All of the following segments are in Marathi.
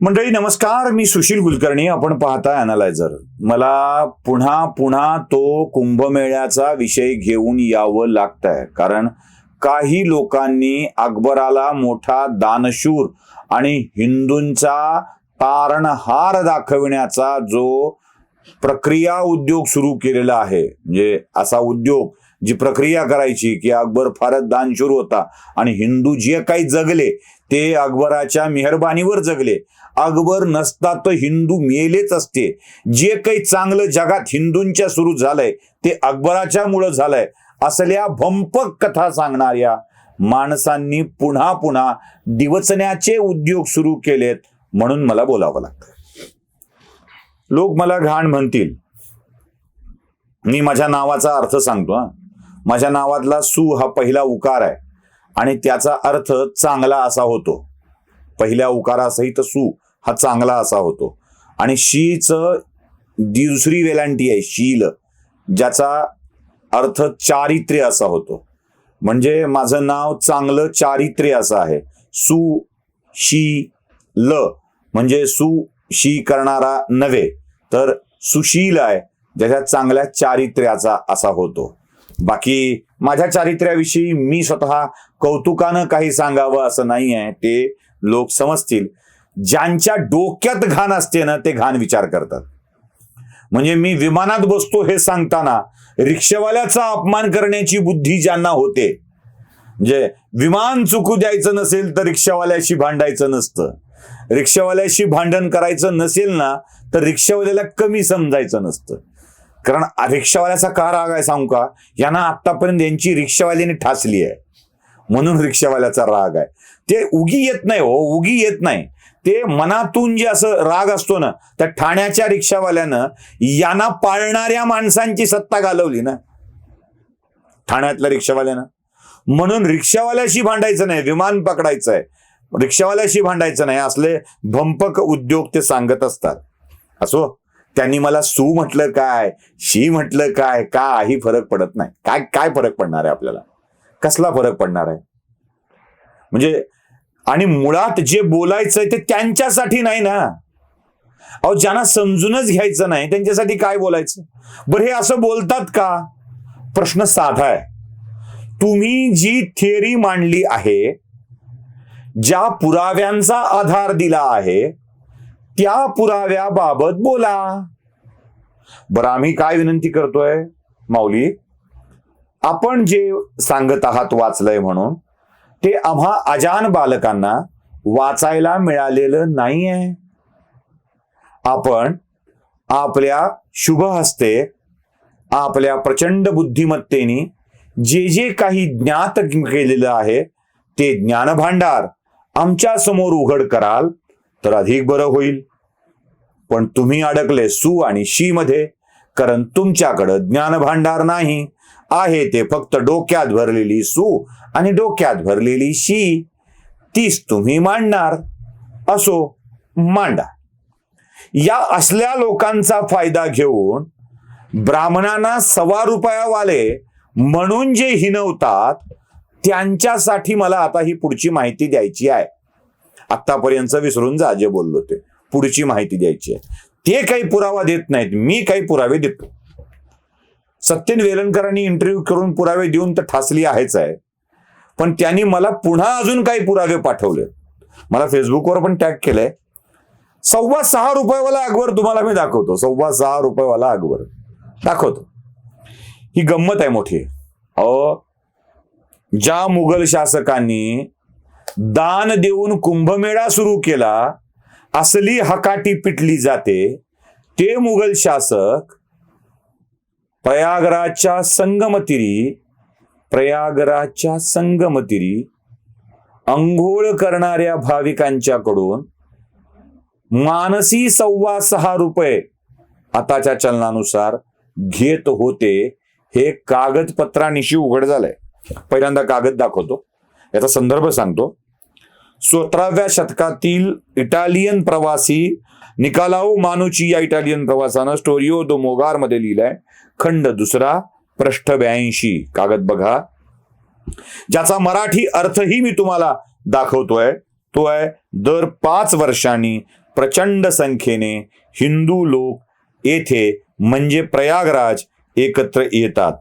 मंडळी नमस्कार. मी सुशील कुलकर्णी. आपण पाहताय अनालायझर मला पुन्हा पुन्हा तो कुंभमेळ्याचा विषय घेऊन यावं लागतंय. कारण काही लोकांनी अकबराला मोठा दानशूर आणि हिंदूंचा तारणहार दाखविण्याचा जो प्रक्रिया उद्योग सुरू केलेला आहे म्हणजे असा उद्योग जी प्रक्रिया करायची की अकबर फारच दानशूर होता आणि हिंदू जे काही जगले ते अकबराच्या मेहरबानीवर जगले. अकबर नसता तर हिंदू मेलेच असते. जे काही चांगलं जगात हिंदूंच्या सुरू झालंय ते अकबराच्या मुळे झालंय. असल्या भंपक कथा सांगणाऱ्या माणसांनी पुन्हा पुन्हा दिवचण्याचे उद्योग सुरू केलेत म्हणून मला बोलावं लागतं. लोक मला घाण म्हणतील. मी माझ्या नावाचा अर्थ सांगतो हा. माझ्या नावातला सु हा पहिला उकार आहे. आणि त्याचा अर्थ चांगला असा होतो. पहिल्या उकारासहित सु. हा चांगला असा होतो. आणि शीच दुसरी वेलांटी आहे शील ज्याचा अर्थ चारित्र्य असा होतो. म्हणजे माझं नाव चांगलं चारित्र्य असं आहे. सु शी ल म्हणजे सु शी करणारा नव्हे तर सुशील आहे ज्याच्या चांगल्या चारित्र्याचा असा होतो. बाकी माझ्या चारित्र्याविषयी मी स्वतः कौतुकानं काही सांगावं असं नाही आहे ते लोक समजतील. ज्यांच्या डोक्यात घाण असते ना ते घाण विचार करतात. म्हणजे मी विमानात बसतो हे सांगताना रिक्षावाल्याचा अपमान करण्याची बुद्धी ज्यांना होते म्हणजे विमान चुकू द्यायचं नसेल तर रिक्षावाल्याशी भांडायचं नसतं. रिक्षावाल्याशी भांडण करायचं नसेल ना तर रिक्षावाल्याला कमी समजायचं नसतं. कारण रिक्षावाल्याचा का राग आहे सांगू का? यांना आतापर्यंत यांची रिक्षावाल्याने ठासली आहे. म्हणून रिक्षावाल्याचा राग आहे. ते उगी येत नाही हो उगी येत नाही. ते मनातून जे असं राग असतो ना त्या ठाण्याच्या रिक्षावाल्यानं यांना पाळणाऱ्या माणसांची सत्ता घालवली ना. ठाण्यातल्या रिक्षावाल्यानं. म्हणून रिक्षावाल्याशी भांडायचं नाही विमान पकडायचं आहे रिक्षावाल्याशी भांडायचं नाही असले भंपक उद्योग ते सांगत असतात. असो त्यांनी मला सू म्हटलं काय शी म्हटलं काय काही फरक पडत नाही. काय काय फरक पडणार आहे आपल्याला? कसला फरक पडणार आहे? म्हणजे आणि मुळात जे बोलायचंय ते त्यांच्यासाठी नाही ना. अहो ज्यांना समजूनच घ्यायचं नाही त्यांच्यासाठी काय बोलायचं? बरं हे असं बोलतात का? प्रश्न साधा आहे. तुम्ही जी थिअरी मांडली आहे ज्या पुराव्यांचा आधार दिला आहे त्या पुराव्याबाबत बोला. बरं आम्ही काय विनंती करतोय माऊली? आपण जे सांगत आहात वाचलंय म्हणून ते आम्हा अजान बालकांना वाचायला मिळालेलं नाहीये. आपण आपल्या शुभ हस्ते आपल्या प्रचंड बुद्धिमत्तेने जे जे काही ज्ञात केलेलं आहे ते ज्ञानभांडार आमच्यासमोर उघड कराल तर अधिक बरं होईल. पण तुम्ही अडकले सु आणि शी मध्ये कारण तुमच्याकडं ज्ञानभांडार नाही. आहे ते फक्त डोक्यात भरलेली सु आणि डोक्यात भरलेली शी. तीच तुम्ही मांडणार असो मांडा. या असल्या लोकांचा फायदा घेऊन ब्राह्मणांना सवा रुपयावाले म्हणून जे हिनवतात त्यांच्यासाठी मला आता ही पुढची माहिती द्यायची आहे. आतापर्यंत विसरून जा जे बोललो ते. पुढची माहिती द्यायची आहे. ते काही पुरावा देत नाहीत मी काही पुरावे देतो. सत्यन वेलणकरांनी इंटरव्ह्यू करून पुरावे देऊन तर ठासली आहेच आहे. पण त्यांनी मला पुन्हा अजून काही पुरावे पाठवले. मला फेसबुकवर पण टॅग केलंय. सव्वा सहा रुपयेवाला अकबर तुम्हाला मी दाखवतो. सव्वा सहा रुपयेवाला अकबर. दाखवतो. ही गंमत आहे मोठी. अहो ज्या मुघल शासकांनी दान देऊन कुंभमेळा सुरू केला असली हकाटी पिटली जाते ते मुघल शासक प्रयागराजच्या संगमतिरी प्रयागराजच्या संगमतिरी अंघोळ करणाऱ्या भाविकांच्याकडून मानसी सव्वा सहा रुपये आताच्या चलनानुसार घेत होते. हे कागदपत्रानिशी उघड झालंय. पहिल्यांदा कागद दाखवतो. याचा संदर्भ सांगतो. सतराव्या शतकातील इटालियन प्रवासी निकालाओ मानुची या इटालियन प्रवासानं स्टोरिओ दो मोगारमध्ये लिहिलाय. खंड दुसरा पृष्ठ ब्याऐंशी. कागद बघा. ज्याचा मराठी अर्थही मी तुम्हाला दाखवतोय. तो आहे दर पाच वर्षांनी प्रचंड संख्येने हिंदू लोक येथे म्हणजे प्रयागराज एकत्र येतात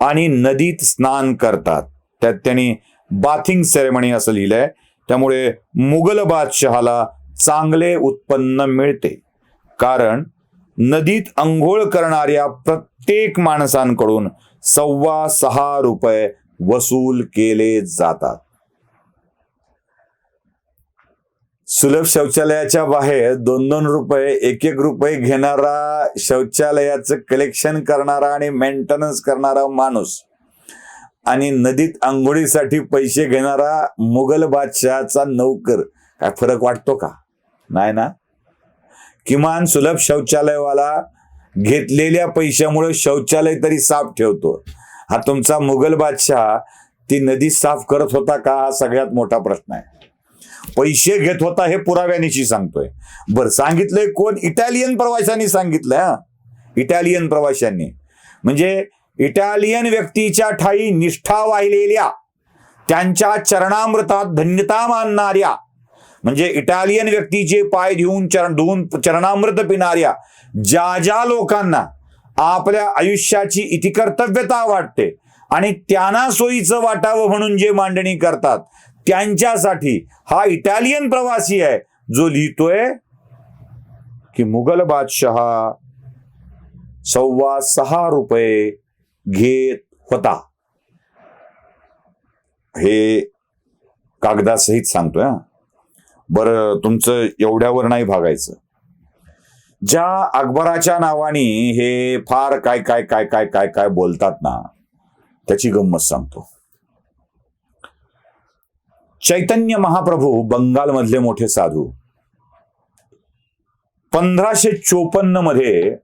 आणि नदीत स्नान करतात. त्यात त्यांनी बाथिंग सेरेमनी असं लिहिलंय. त्यामुळे मुघल बादशहाला चांगले उत्पन्न मिळते. कारण नदीत अंघोळ करणाऱ्या प्रत्येक माणसांकडून सव्वा सहा रुपये वसूल केले जातात. सुलभ शौचालयाच्या बाहेर दोन दोन रुपये एक एक रुपये घेणारा शौचालयाचं कलेक्शन करणारा आणि मेंटेनन्स करणारा माणूस आणि नदीत आंघोळीसाठी पैसे घेणारा मुघल बादशहाचा नौकर. काय फरक वाटतो का? नाही ना? किमान सुलभ शौचालयवाला घेतलेल्या पैशामुळे शौचालय तरी साफ ठेवतो. हा तुमचा मुघल बादशाह ती नदी साफ करत होता का? हा सगळ्यात मोठा प्रश्न आहे. पैसे घेत होता हे पुराव्यानिशी सांगतोय. बर सांगितलंय कोण? इटालियन प्रवाशांनी सांगितलं हा. इटालियन प्रवाशांनी. म्हणजे इटालियन व्यक्तीच्या ठाई निष्ठा वाहिलेल्या त्यांच्या चरणामृतात धन्यता मानणाऱ्या म्हणजे इटालियन व्यक्तीचे पाय धुवून चरण धुवून चरणामृत पिणाऱ्या ज्या ज्या लोकांना आपल्या आयुष्याची इति कर्तव्यता वाटते आणि त्यांना सोयीचं वाटावं म्हणून जे मांडणी करतात त्यांच्यासाठी हा इटालियन प्रवासी आहे जो लिहितोय की मुघल बादशहा सव्वा सहा रुपये घेत होता. हे कागदासहित सांगतोय हा. बरं तुमचं एवढ्यावर नाही भागायचं. ज्या अकबराच्या नावाने हे फार काय काय काय काय काय काय बोलतात ना त्याची गंमत सांगतो. चैतन्य महाप्रभू बंगालमधले मोठे साधू. पंधराशे चोपन्नमध्ये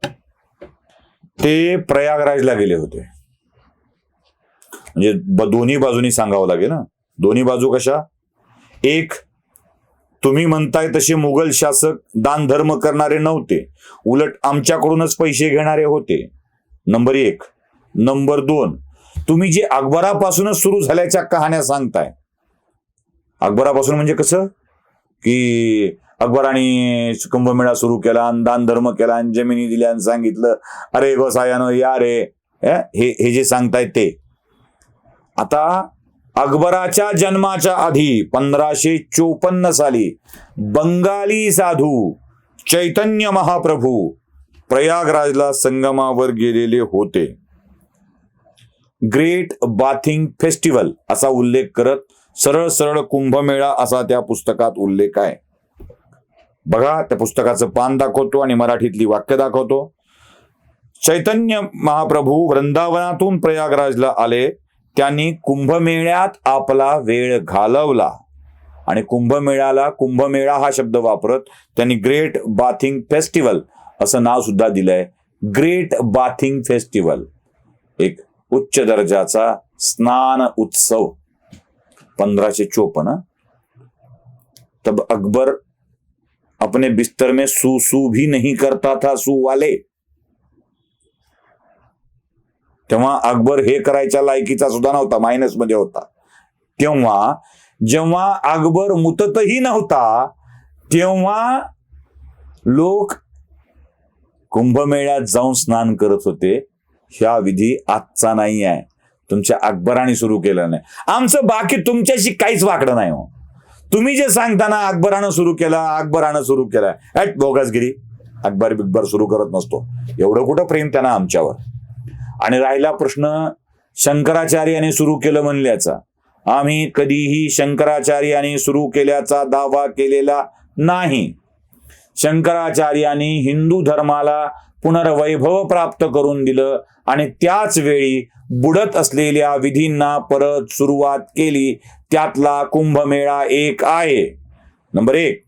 ते प्रयागराजला गेले होते. म्हणजे दोन्ही बाजूनी सांगावं लागेल ना दोन्ही बाजू कशा? एक तुम्ही म्हणताय तसे मुघल शासक दान धर्म करणारे नव्हते. उलट आमच्याकडूनच पैसे घेणारे होते. नंबर एक. नंबर दोन तुम्ही जे अकबरापासूनच सुरू झाल्याच्या कहाण्या सांगताय. अकबरापासून म्हणजे कसं? की अकबराने कुंभमेळा सुरू केला आणि दान धर्म केला आणि जमिनी दिल्या आणि सांगितलं अरे गोसायानं या रे. हे? हे जे सांगतायत ते. आता अकबराच्या जन्माच्या आधी पंधराशे चोपन्न साली बंगाली साधू चैतन्य महाप्रभू प्रयागराजला संगमावर गेलेले होते. ग्रेट बाथिंग फेस्टिवल असा उल्लेख करत सरळ सरळ कुंभमेळा असा त्या पुस्तकात उल्लेख आहे. बघा त्या पुस्तकाचं पान दाखवतो आणि मराठीतली वाक्य दाखवतो. चैतन्य महाप्रभू वृंदावनातून प्रयागराजला आले. त्यांनी कुंभमेळ्यात आपला वेळ घालवला. आणि कुंभमेळ्याला कुंभमेळा हा शब्द वापरत त्यांनी ग्रेट बाथिंग फेस्टिवल असं नाव सुद्धा दिलंय. Great bathing festival. एक उच्च दर्जाचा स्नान उत्सव. पंधराशे चोपन्न. तब अकबर अपने बिस्तर में सू सू भी नहीं करता था सू वाले. तेव्हा अकबर हे करायच्या लायकीचा सुद्धा नव्हता मायनसमध्ये होता. तेव्हा जेव्हा अकबर मुततही नव्हता तेव्हा लोक कुंभमेळ्यात जाऊन स्नान करत होते. ह्या विधी आजचा नाही आहे. तुमच्या अकबराने सुरू केलं नाही. आमचं बाकी तुमच्याशी काहीच वाकडं नाही हो. तुम्ही जे सांगताना अकबरानं सुरू केलं अकबरानं सुरू केलं. ऍट बोगसगिरी. अकबर बिकबर सुरू करत नसतो. एवढं कुठं प्रेम त्यांना आमच्यावर? आणि राहिला प्रश्न शंकराचार्याने सुरू केलं म्हणल्याचा. आम्ही कधीही शंकराचार्याने सुरू केल्याचा दावा केलेला नाही. शंकराचार्याने हिंदू धर्माला पुनर्वैभव प्राप्त करून दिलं आणि त्याच वेळी बुडत असलेल्या विधींना परत सुरुवात केली. त्यातला कुंभमेळा एक आहे. नंबर एक.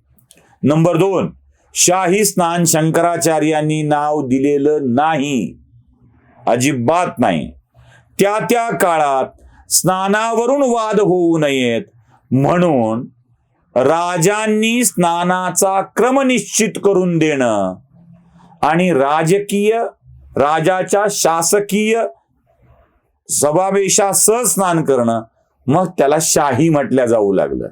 नंबर दोन. शाही स्नान शंकराचार्यांनी नाव दिलेलं नाही. अजिबात नाही. त्या त्या काळात स्नानावरून वाद होऊ नयेत. म्हणून राजांनी स्नानाचा क्रम निश्चित करून देणं आणि राजकीय राजाच्या शासकीय समावेशासह स्नान करणं मग त्याला शाही म्हटल्या जाऊ लागलं.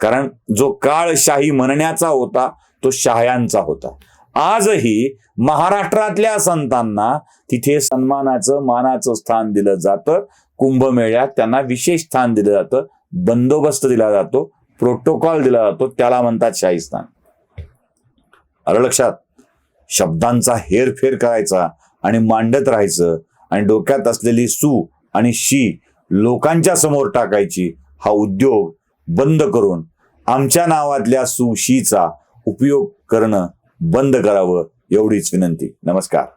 कारण जो काळ शाही म्हणण्याचा होता तो शाह्यांचा होता. आजही महाराष्ट्रातल्या संतांना तिथे सन्मानाचं मानाचं स्थान दिलं जातं. कुंभमेळ्यात त्यांना विशेष स्थान दिलं जातं. बंदोबस्त दिला जातो. प्रोटोकॉल दिला जातो. त्याला म्हणतात शाही स्थान. आलं लक्षात? शब्दांचा हेरफेर करायचा आणि मांडत राहायचं आणि डोक्यात असलेली सू आणि शी लोकांच्या समोर टाकायची हा उद्योग बंद करून आमच्या नावातल्या सुशीचा उपयोग करणं बंद करावं एवढीच विनंती. नमस्कार.